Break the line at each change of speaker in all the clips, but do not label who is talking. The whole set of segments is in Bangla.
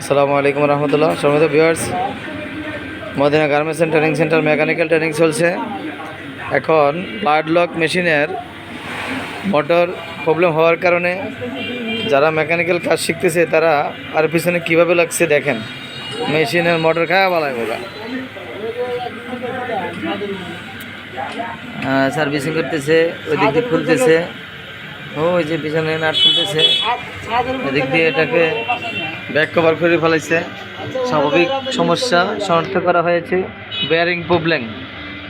আসসালামু আলাইকুম রহমতুল্লাহ। সম্মানিত viewers Madina garments and training centre mechanical training চলছে। এখন পার্ট লক মেশিনের মোটর প্রবলেম হওয়ার কারণে যারা মেকানিক্যাল কাজ শিখতেছে, তারা আর পিছনে কীভাবে লাগছে দেখেন। মেশিনের মোটর খাওয়া বলা বলা সার্ভিসিং করতেছে ওই দিক খুলতেছে। ওই যে পিছনে নাট খুলতেছে এদিক দিয়ে এটাকে ব্যাক কভার করে ফেলাইছে। স্বাভাবিক সমস্যা শনাক্ত করা হয়েছে। বেয়ারিং প্রবলেম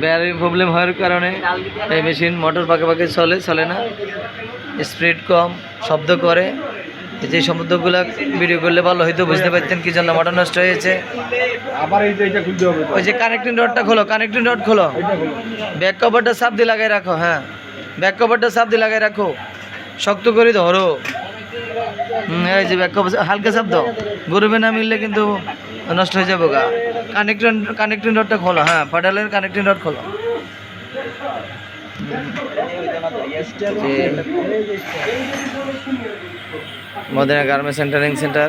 বেয়ারিং প্রবলেম হওয়ার কারণে এই মেশিন মোটর পাকে পাকে চলে চলে না। স্পিড কম শব্দ করে। যে শব্দগুলো ভিডিও করলে ভালো হয়তো বুঝতে পারতেন কি জন্য মোটর নষ্ট হয়েছে।
আবার এই যে এটা খুলতে হবে
ওই যে কানেক্টিং রডটা খোলো কানেক্টিং রড খোলো। ব্যাক কভারটা সাপ দিয়ে লাগাই রাখো হ্যাঁ। ব্যাক কভারটা সাপ দিয়ে লাগাই রাখো। শক্ত করে ধরো। এই যে কভার হালকা চাপ দাও গরুবে না মিললে কিন্তু নষ্ট হয়ে যাবে গা। কানেক্টিং কানেক্টিং রডটা খোলো হ্যাঁ ফাটালের কানেক্টিং রড খোলো। Madina garments centering centre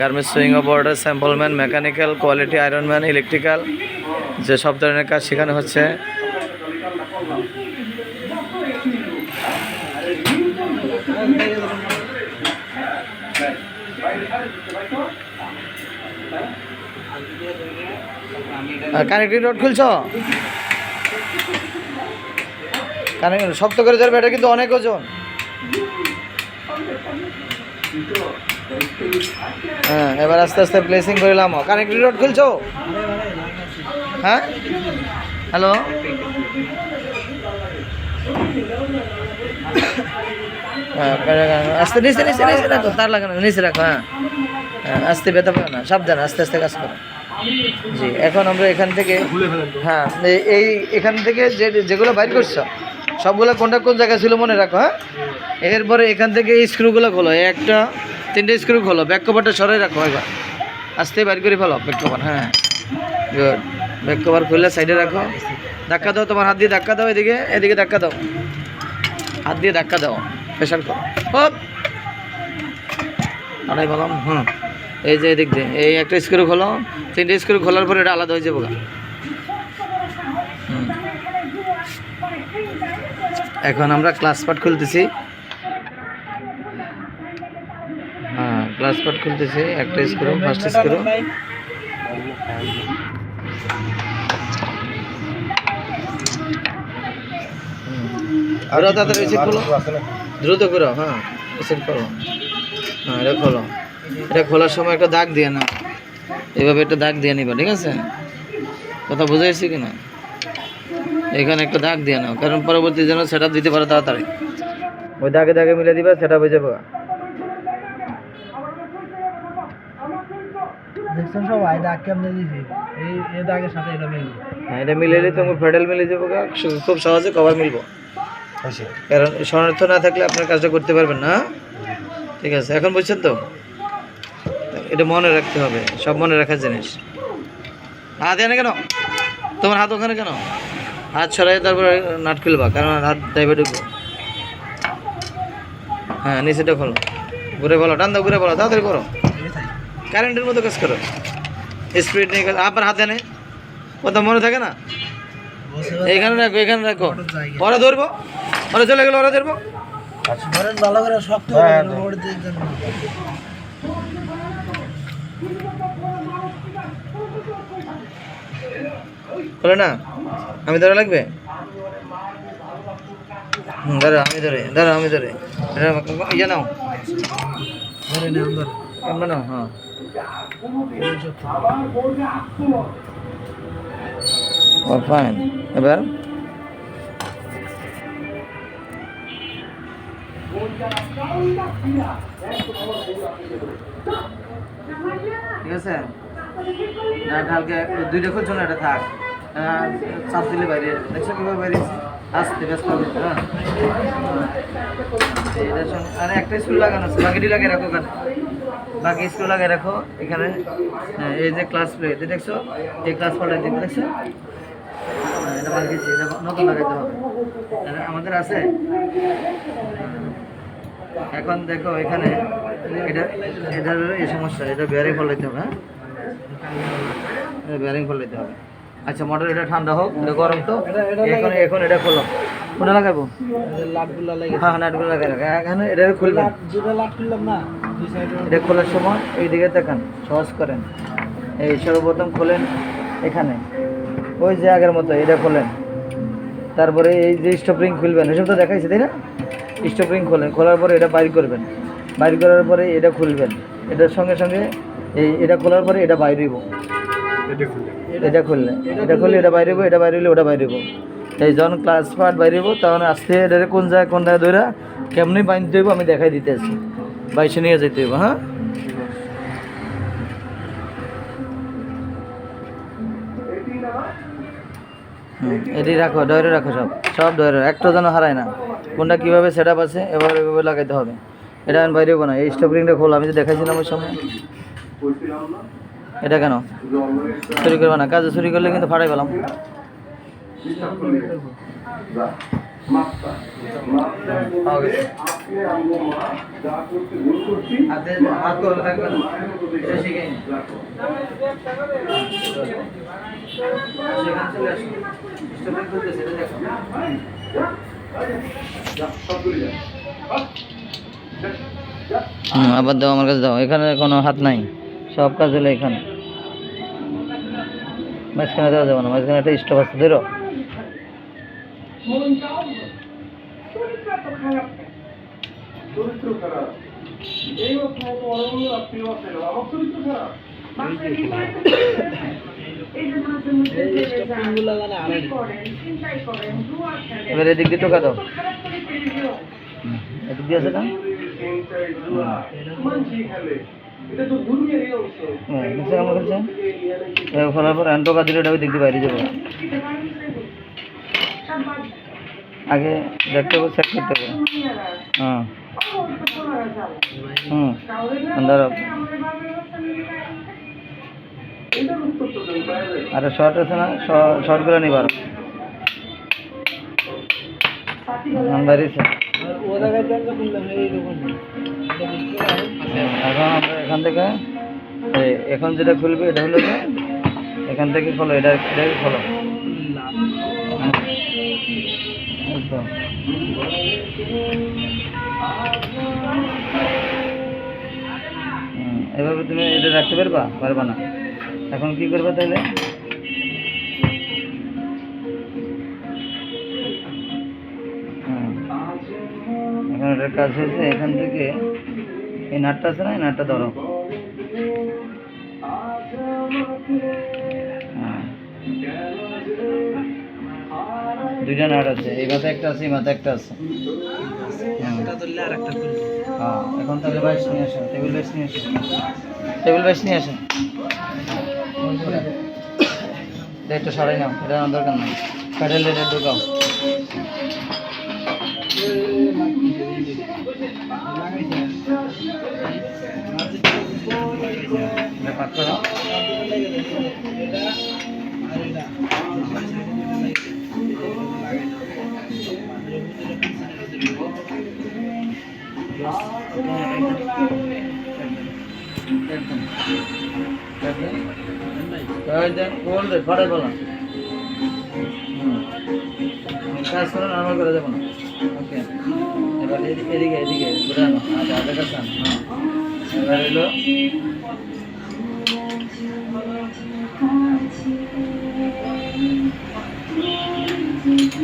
garments sewing operator sampleman mechanical quality ironman electrical যে সব ধরনের কাজ শেখানো হচ্ছে। Connecting rod খুলছ? কানেক্ট শক্ত করে ধরবে এটা কিন্তু অনেক ওজন। হ্যাঁ এবার আস্তে আস্তে প্লেসিং করলাম কানেক্টিং রড খুলছো? হ্যাঁ? হ্যালো হ্যাঁ আস্তে নিচে নিচে নিচে রাখো তার লাগানো নিচে রাখো হ্যাঁ। হ্যাঁ, আস্তে ব্যথা পাবে না সাবধান আস্তে আস্তে কাজ করো। জি এখন আমরা এখান থেকে হ্যাঁ এই- এখান থেকে যে যেগুলো বাইর করছ সবগুলো কোনটা কোন জায়গায় ছিল মনে রাখো হ্যাঁ? এরপরে এখান থেকে এই স্ক্রুগুলো খোলো একটা তিনটে স্ক্রু খোলো ব্যাক কভারটা সরাই রাখো এবার। আস্তে বাইর করে ফেলো ব্যাক কভার হ্যাঁ। গুড ব্যাক কভার খুললে সাইডে রাখো। ধাক্কা দাও তোমার হাত দিয়ে ধাক্কা দাও এদিকে এদিকে ধাক্কা দাও। হাত দিয়ে ধাক্কা দাও প্রেশার করো। হপ আড়াই বললাম হুম। এই যে এদিক দিয়ে এই একটা স্ক্রু খোলো তিনটে স্ক্রু খোলার পরে এটা আলাদা হয়ে যাব। এখন আমরা ক্লাস পার্ট খুলতেছি। হ্যাঁ ক্লাস পার্ট খুলতেছি। একটা স্ক্রু ফার্স্ট স্ক্রু আরও তাড়াতাড়ি রিসিভ করো দ্রুত করো হ্যাঁ রিসিভ করো হ্যাঁ এটা খোলো। এটা খোলার সময় একটা দাগ দিয়ে না এভাবে একটা দাগ দিয়ে নিবা ঠিক আছে? কথা বুঝাইছি কি না? এখানে একটা দাগ দিয়ে নাও কারণ পরবর্তী যেন সেটা দিতে পারো তাড়াতাড়ি। ওই দাগে দাগে মিলে দিবা সেটা বুঝে যাব।
দেখছেন সবাই দাগ কেমনে দিছি? এই এই দাগের সাথে এটা মিলবে।
হ্যাঁ এটা মিলে এলে তোমার ফেডাল মিলে যাব গা, খুব সহজে কভার মিলবো।
হয়েছে
কারণ শনার্থ না থাকলে আপনার কাজটা করতে পারবেন না ঠিক আছে এখন বুঝছেন তো? এটা মনে রাখতে হবে সব মনে রাখার জিনিস। হাত এনে কেন? তোমার হাত ওখানে কেন? হাত ছড়াই তারপরে নাট খুলবা কারণ হাত ড্রাইভে ঢুকবো। হ্যাঁ নিচেটা খোলো। ঘুরে বলো টান দাও ঘুরে বলো তাড়াতাড়ি করো। কারেন্টের মতো কাজ করো। স্পিড নিয়ে আবার হাতে এনে। কথা মনে থাকে না? এইখানে রাখো এখানে রাখো। ওরা ধরবো? ওরা চলে গেলো ওরা ধরবো?
ভালো করে শক্ত
হ্যাঁ। বলে না? আমি ধরে লাগবে? ধরো আমি ধরে ধরো আমি ধরে। ইয়ে নাও।
ধরে
কেমন নাও হ্যাঁ। ফাইন এবার? ঠিক আছে? না কালকে দুইটা খুঁজছো না এটা থাক। চাপ দিলে বাইরে দেখছ কীভাবে বাইরে আসতে ব্যস্ত হবে হ্যাঁ? এটার আরে একটা স্কুল লাগানো আছে বাকিটি লাগিয়ে রাখো ওখানে। বাকি স্কুল লাগিয়ে রাখো এখানে। হ্যাঁ, এই যে ক্লাস প্লেট দেখছ? এই ক্লাস পাল্টাই দিবে দেখছ? হ্যাঁ, এটা দিচ্ছি এটা নতুন লাগাইতে হবে। আমাদের আছে? এখন দেখো এখানে এটা এটা এই সমস্যা এটা বেয়ারিং ফলাইতে হবে হ্যাঁ? বেয়ারিং ফলাইতে হবে। আচ্ছা মটর এটা ঠান্ডা হোক এটা গরম তো। এখন এখন এটা খোলো। কোনটা লাগাবো?
লাটগুলা
হ্যাঁ নাটগুলো লাগাই এখানে এটা খুলবেন। এটা খোলার সময় এই দিকে তাকান সহজ করেন। এই সর্বপ্রথম খোলেন এখানে। ওই যে আগের মতো এটা খোলেন। তারপরে এই যে স্টপ রিং খুলবেন। এসব তো দেখাইছে তাই না? স্টপ রিং খোলেন। খোলার পরে এটা বাইর করবেন। বাইর করার পরে এটা খুলবেন। এটার সঙ্গে সঙ্গে এই এটা খোলার পরে এটা বাইর হইব। এটা খুললে। এটা খুললে। এটা বাইরে এটা বাইরে হইলে ওটা বাইরে এই যখন ক্লাস পার্ট বাইরে তখন আস্তে এটা কোন জায়গায় কোন জায়গায় ধরে কেমনি বাঁধতে হইব আমি দেখাই দিতে আছি বাইশে নিয়ে যেতে হইব হ্যাঁ? এটি রাখো, ডয়রে রাখো সব। সব ডয়রে, একটা যেন হারায় না। কোনটা কীভাবে সেট আপ আছে এভাবে এভাবে লাগাইতে হবে। এটা আমি বাইরে না, এই স্টপ রিংটা খোল, আমি তো দেখাইছিলাম ওই সময়। এটা কেন চুরি করবে না কাজে চুরি করলে কিন্তু ফাটাই পেলাম। হুম, আবার দাও আমার কাছে দাও এখানে কোনো হাত নাই সব কাজ হলো এখানে মাঝখানে দেওয়া যাবে না মাঝখানে একটা স্টপ আছে ধরো। এবার এদিক দিয়ে টোকা দাও। এদিক দিয়ে আছে না? হ্যাঁ, পর দিলে বাইরে যাবে আগে দেখতে হবে চেক করতে হবে। হ্যাঁ। হুম। দাঁড়াও। আরে শর্ট আছে না? শর্ট করে নিবার। বাইরেছে এখন আমরা এখান থেকে এখন যেটা খুলবে এটা হলো যে, এখান থেকে খোলো, এটা এটাকে খোলো। এভাবে তুমি এটা রাখতে পারবা? পারবা না। এখন কি করবে তাহলে? এটার কাজ হয়েছে এখান থেকে। এই নাটটা আছে না? এই নাটটা ধরো। হ্যাঁ। দুইটা নাট আছে। এই মাথায় একটা আছে, এই মাথায় একটা আছে। হ্যাঁ।
একটা
হ্যাঁ এখন তাহলে বাইশ নিয়ে আসেন। টেবিল বাইশ নিয়ে আসেন। টেবিল বাইশ নিয়ে আসেন। এটা সরাই নাও। এটা আমার দরকার নাই। প্যাডেল এটা ঢুকাও। কোল দে ফাড়াই বলা। কাজ করে নর্মাল করে যাব না এবার এদিকে এদিকে ঘুরানো আচ্ছা আধা কাছে হ্যাঁ। এবার এলো।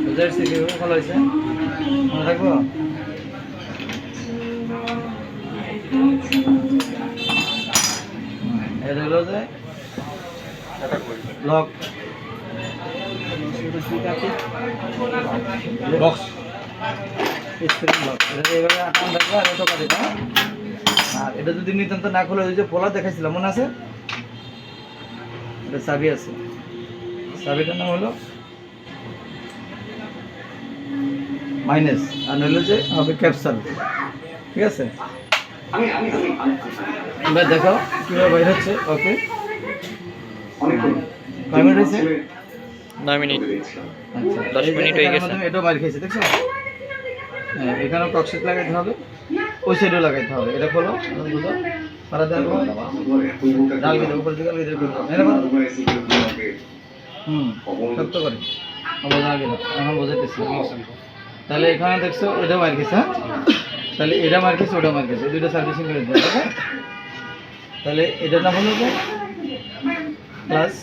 বুঝাইছি কি ভালো হয়েছে? মনে থাকব? এটা হলো যে লক। Box spring lock. এটা এইভাবে আটকান থাকবে আর এটা কাটে হ্যাঁ? আর এটা যদি নিতান্ত না খুলে ওই যে পোলা দেখাইছিলাম মনে আছে? এটা চাবি আছে। চাবিটার নাম হলো মাইনাস আর নইলে যে হবে ক্যাপসাল। ঠিক আছে? এবার দেখো কীভাবে বাইর হচ্ছে। ওকে। কয় মিনিট হয়েছে?
নয় মিনিট
আচ্ছা
দশ মিনিট হয়ে গেছে।
এটাও বাইর খেয়েছে দেখছ? এখানেও কক্সিট লাগাইতে হবে, ওই সাইডেও লাগাইতে হবে। এটা খোলো বুঝো। পারা দেওয়া ডালবি দেবো উপরে দিকে। দেবো এটা হুম, শক্ত করে। এখন বোঝাইতেছি। তাহলে এখানে দেখছ, এটা মার হ্যাঁ? তাহলে এটা মার ওটা মার এই দুইটা সার্ভিসিং করে দিতে তাহলে এটার নাম হলো প্লাস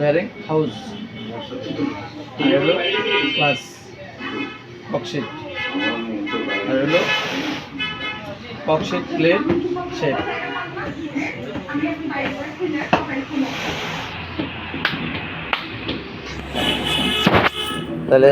ব্যারিং হাউস প্লাস বক্সিট আর হলো বক্সিট প্লেট শেপ তাহলে